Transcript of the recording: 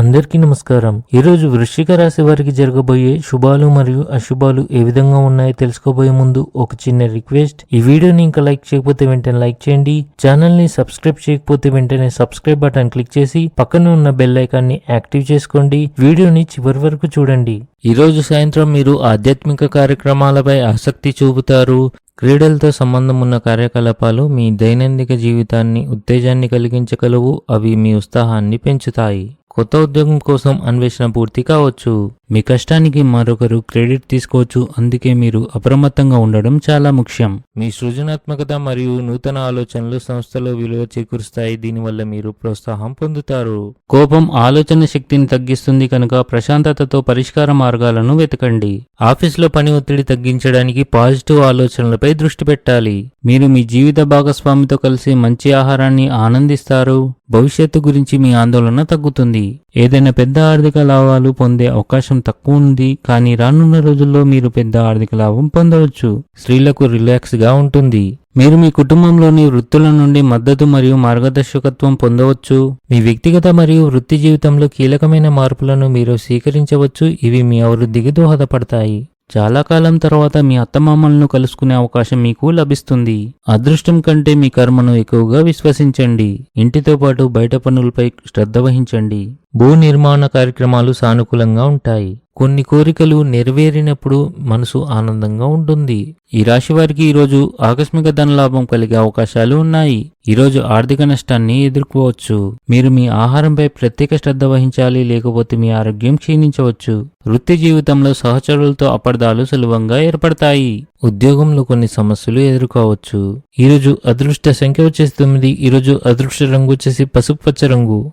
అందరికీ నమస్కారం. ఈరోజు వృశ్చిక రాశి వారికి జరగబోయే శుభాలు మరియు అశుభాలు ఏ విధంగా ఉన్నాయో తెలుసుకోబోయే ముందు ఒక చిన్న రిక్వెస్ట్. ఈ వీడియోని ఇంకా లైక్ చేయకపోతే వెంటనే లైక్ చేయండి. ఛానల్ని సబ్స్క్రైబ్ చేయకపోతే వెంటనే సబ్స్క్రైబ్ బటన్ క్లిక్ చేసి పక్కన ఉన్న బెల్ ఐకాన్ని యాక్టివ్ చేసుకోండి. వీడియోని చివరి వరకు చూడండి. ఈ రోజు సాయంత్రం మీరు ఆధ్యాత్మిక కార్యక్రమాలపై ఆసక్తి చూపుతారు. క్రీడలతో సంబంధం ఉన్న కార్యకలాపాలు మీ దైనందిక జీవితాన్ని ఉత్తేజాన్ని కలిగించగలవు. అవి మీ ఉత్సాహాన్ని పెంచుతాయి. కొత్త ఉద్యోగం కోసం అన్వేషణ పూర్తి కావచ్చు. మీ కష్టానికి మరొకరు క్రెడిట్ తీసుకోవచ్చు. అందుకే మీరు అప్రమత్తంగా ఉండడం చాలా ముఖ్యం. మీ సృజనాత్మకత మరియు నూతన ఆలోచనలు సంస్థలో విలువ చేకూరుస్తాయి. దీనివల్ల మీరు ప్రోత్సాహం పొందుతారు. కోపం ఆలోచన శక్తిని తగ్గిస్తుంది కనుక ప్రశాంతతతో పరిష్కార మార్గాలను వెతకండి. ఆఫీసులో పని ఒత్తిడి తగ్గించడానికి పాజిటివ్ ఆలోచనలపై దృష్టి పెట్టాలి. మీరు మీ జీవిత భాగస్వామితో కలిసి మంచి ఆహారాన్ని ఆనందిస్తారు. భవిష్యత్తు గురించి మీ ఆందోళన తగ్గుతుంది. ఏదైనా పెద్ద ఆర్థిక లాభాలు పొందే అవకాశం తక్కువ ఉంది కానీ రానున్న రోజుల్లో మీరు పెద్ద ఆర్థిక లాభం పొందవచ్చు. స్త్రీలకు రిలాక్స్గా ఉంటుంది. మీరు మీ కుటుంబంలోని వృత్తుల నుండి మద్దతు మరియు మార్గదర్శకత్వం పొందవచ్చు. మీ వ్యక్తిగత మరియు వృత్తి జీవితంలో కీలకమైన మార్పులను మీరు స్వీకరించవచ్చు. ఇవి మీ అభివృద్ధికి దోహదపడతాయి. చాలా కాలం తర్వాత మీ అత్తమామలను కలుసుకునే అవకాశం మీకు లభిస్తుంది. అదృష్టం కంటే మీ కర్మను ఎక్కువగా విశ్వసించండి. ఇంటితో పాటు బయట పనులపై శ్రద్ధ వహించండి. భూ నిర్మాణ కార్యక్రమాలు సానుకూలంగా ఉంటాయి. కొన్ని కోరికలు నెరవేరినప్పుడు మనసు ఆనందంగా ఉంటుంది. ఈ రాశి వారికి ఈరోజు ఆకస్మిక ధనలాభం కలిగే అవకాశాలు ఉన్నాయి. ఈరోజు ఆర్థిక నష్టాన్ని ఎదుర్కోవచ్చు. మీరు మీ ఆహారంపై ప్రత్యేక శ్రద్ధ వహించాలి లేకపోతే మీ ఆరోగ్యం క్షీణించవచ్చు. వృత్తి జీవితంలో సహచరులతో అపార్థాలు సులభంగా ఏర్పడతాయి. ఉద్యోగంలో కొన్ని సమస్యలు ఎదుర్కోవచ్చు. ఈరోజు అదృష్ట సంఖ్య వచ్చేసి తొమ్మిది. ఈరోజు అదృష్ట రంగు వచ్చేసి పసుపు పచ్చ రంగు.